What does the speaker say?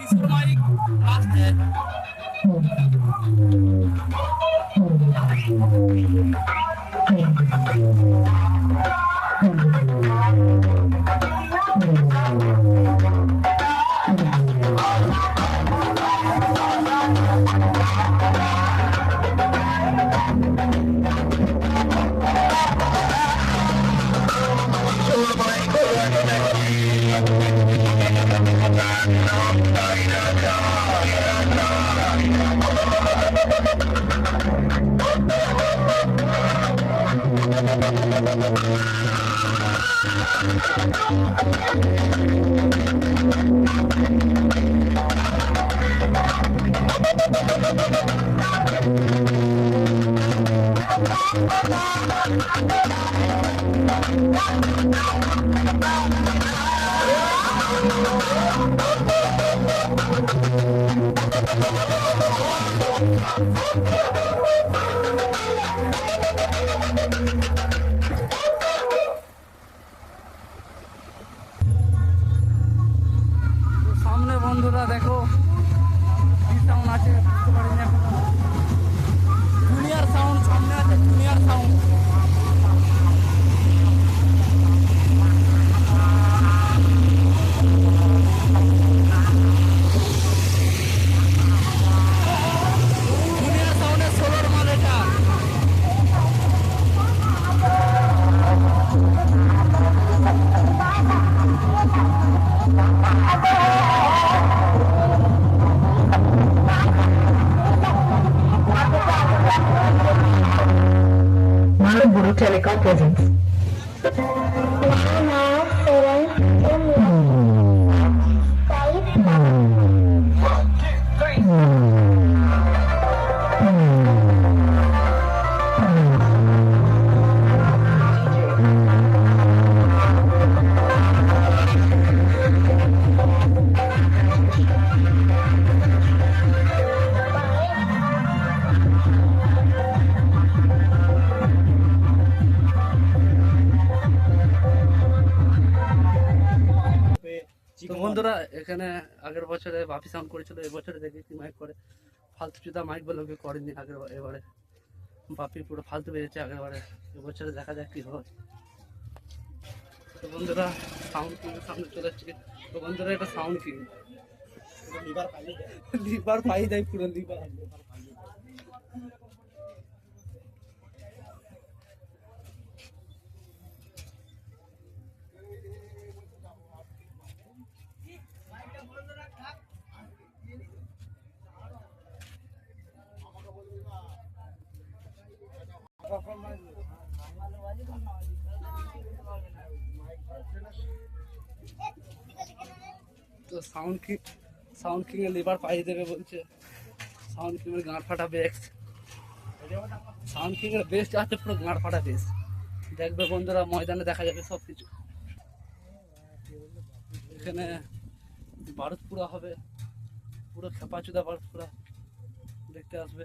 কিশোর mic আসছে তো telecom presence. তো বন্ধুরা এখানে আগের বছরে বাপি সাউন্ড করেছিল এবছরে দেখেছি মাইক করে। ফালতু চুদা মাইক বলে ওকে করেনি আগের বার- এবারে। বাপি পুরো ফালতু বেরিয়েছে আগের বারে। এবছরে দেখা যাক কি হয়। তো বন্ধুরা সাউন্ড কিনে সামনে চলে এসছে। তো বন্ধুরা এটা সাউন্ড কি? লিভার পাই দেয় পুরো লিভার। তো সাউন্ড সাউন্ড লিভার পাই দেবে বলছে। সাউন্ড সাউন্ড আছে, পুরো দেখবে বন্ধুরা, ময়দানে দেখা যাবে সব কিছু এখানে বারুদ পুরা হবে, পুরো খেপা চুদা বারুদ পুরা দেখতে আসবে।